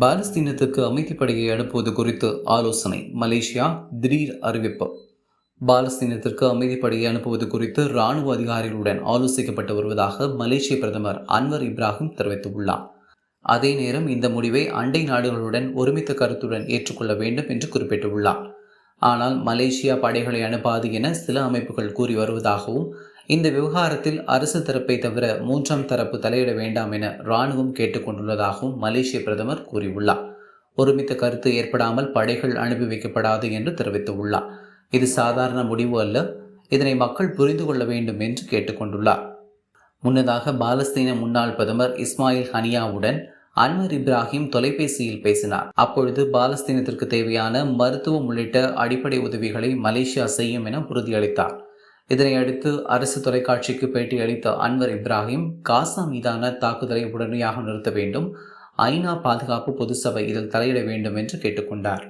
பாலஸ்தீனத்துக்கு அமைதிப்படையை அனுப்புவது குறித்து ஆலோசனை மலேசியா திடீர் அறிவிப்பு. பாலஸ்தீனத்திற்கு அமைதிப்படையை அனுப்புவது குறித்து இராணுவ அதிகாரிகளுடன் ஆலோசிக்கப்பட்டு வருவதாக மலேசிய பிரதமர் அன்வர் இப்ராஹிம் தெரிவித்துள்ளார். அதே நேரம் இந்த முடிவை அண்டை நாடுகளுடன் ஒருமித்த கருத்துடன் ஏற்றுக்கொள்ள வேண்டும் என்று குறிப்பிட்டுள்ளார். ஆனால் மலேசியா படைகளை அனுப்பாது என சில அமைப்புகள் கூறி வருவதாகவும் இந்த விவகாரத்தில் அரசு தரப்பை தவிர மூன்றாம் தரப்பு தலையிட வேண்டாம் என இராணுவம் கேட்டுக்கொண்டுள்ளதாகவும் மலேசிய பிரதமர் கூறியுள்ளார். ஒருமித்த கருத்து ஏற்படாமல் படைகள் அனுப்பி வைக்கப்படாது என்று தெரிவித்துள்ளார். இது சாதாரண முடிவு அல்ல. இதனை மக்கள் புரிந்து கொள்ள வேண்டும் என்று கேட்டுக்கொண்டுள்ளார். முன்னதாக பாலஸ்தீன முன்னாள் பிரதமர் இஸ்மாயில் ஹனியாவுடன் அன்வர் இப்ராஹிம் தொலைபேசியில் பேசினார். அப்பொழுது பாலஸ்தீனத்திற்கு தேவையான மருத்துவம் உள்ளிட்ட அடிப்படை உதவிகளை மலேசியா செய்யும் என உறுதியளித்தார். இதனையடுத்து அரசு தொலைக்காட்சிக்கு பேட்டி அளித்த அன்வர் இப்ராஹிம் காசா மீதான தாக்குதலை உடனடியாக நிறுத்த வேண்டும் ஐநா பாதுகாப்பு பொது சபை இதில் தலையிட வேண்டும் என்று கேட்டுக்கொண்டார்.